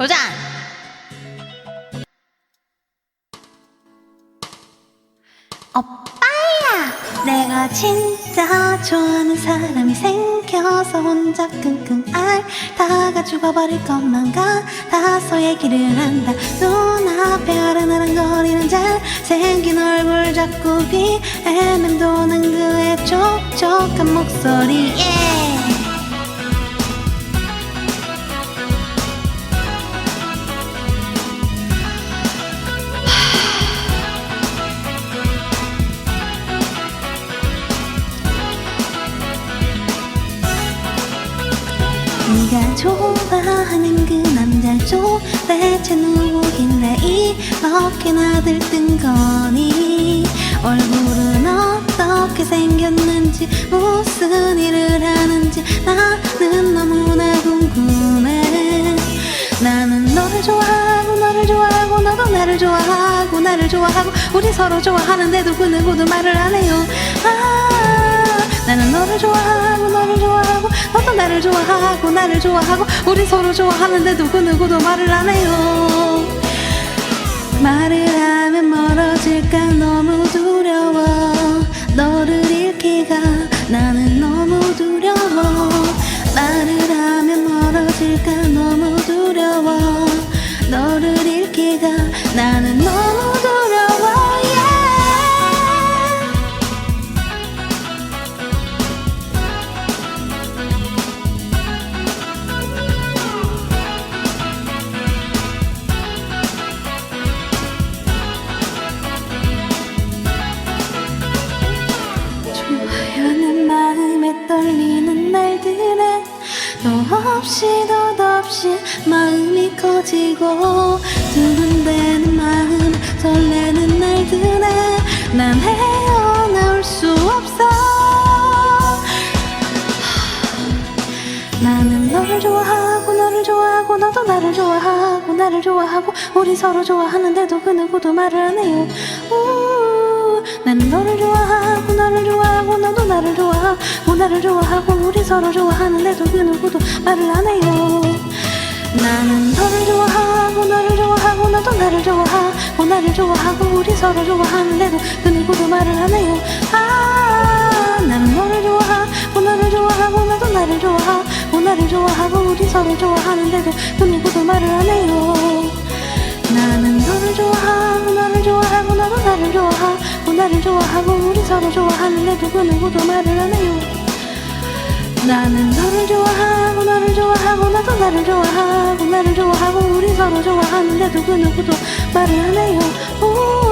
도전! 오빠야! 내가 진짜 좋아하는 사람이 생겨서 혼자 끙끙 앓다가 죽어버릴 것만 같아서 얘기를 한다 눈앞에 아른아른거리는 잘생긴 얼굴 자꾸 귀에 맴도는 그의 촉촉한 목소리 예! 네가 좋아하는 그 남자 도대체 누구길래 이렇게 나 들뜬 거니? 얼굴은 어떻게 생겼는지 무슨 일을 하는지 나는 너무나 궁금해. 나는 너를 좋아하고 너를 좋아하고 너도 나를 좋아하고 나를 좋아하고 우리 서로 좋아하는데도 그 누구도 말을 안 해요. 아 나는 너를 좋아하고 나를 좋아하고 나를 좋아하고 우리 서로 좋아하는데도 그 누구도 말을 안 해요. 말을 하면 멀어질까 너무 두려워. 너를 잃기가 나는 너무 두려워. 말을 하면 멀어질까 없이 덧없이 마음이 커지고 두근대는 마음 설레는 날들에 난 헤어나올 수 없어. 나는 너를 좋아하고 너를 좋아하고 너도 나를 좋아하고 나를 좋아하고 우리 서로 좋아하는데도 그 누구도 말을 안 해요. 우, 나는 너를 좋아 좋아하고 나를 좋아하고 우리 서로 좋아하는데도 그 누구도 말을 안 해요. 나는 너를 좋아하고 너를 좋아하고 너도 나를 좋아하고 나를 좋아하고 우리 서로 좋아하는데도 그 누구도 말을 안 해요. 아 나는 너를 좋아하고 너를 좋아하고 나도 나를 좋아하고 나를 좋아하고 우리 서로 좋아하는데도 그 누구도 말을 안 해요. 나는 너를 좋아하고 서로 좋아하는데도 그 누구도 말을 안 해요. 나는 너를 좋아하고 너를 좋아하고 나도 나를 좋아하고 나를 좋아하고 우리 서로 좋아하는데도 그 누구도 말을 안 해요. 오, 오,